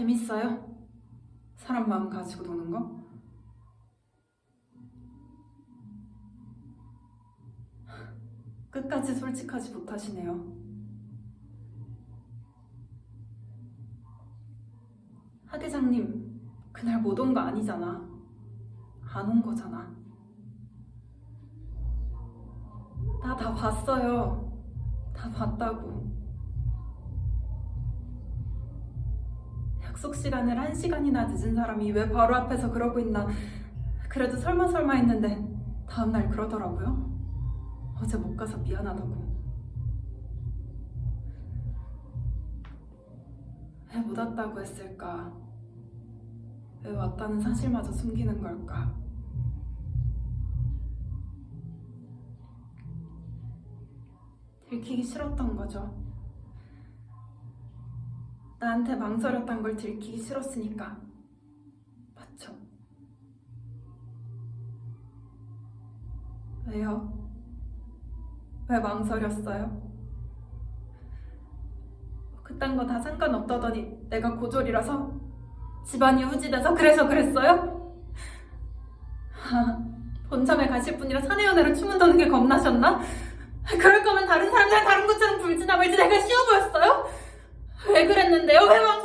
재밌어요? 사람 마음 가지고 노는 거? 끝까지 솔직하지 못하시네요. 하대장님, 그날 못 온 거 아니잖아. 안 온 거잖아. 나 다 봤어요. 다 봤다고. 약속 시간을 한 시간이나 늦은 사람이 왜 바로 앞에서 그러고 있나. 그래도 설마 설마 했는데 다음날 그러더라고요. 어제 못 가서 미안하다고. 왜 못 왔다고 했을까? 왜 왔다는 사실마저 숨기는 걸까? 들키기 싫었던 거죠. 나한테 망설였던 걸 들키기 싫었으니까. 맞죠? 왜요? 왜 망설였어요? 그딴 거 다 상관없다더니 내가 고졸이라서 집안이 후지돼서 그래서 그랬어요? 아, 본점에 가실 분이라 사내 연애로 춤은 도는 게 겁나셨나? 그럴 거면 다른 사람들 다른 것처럼 불지나 말지 내가 쉬워 보였어요? ਕਰਨ ਦਿੰਦੇ ਹੋ ਫਿਰ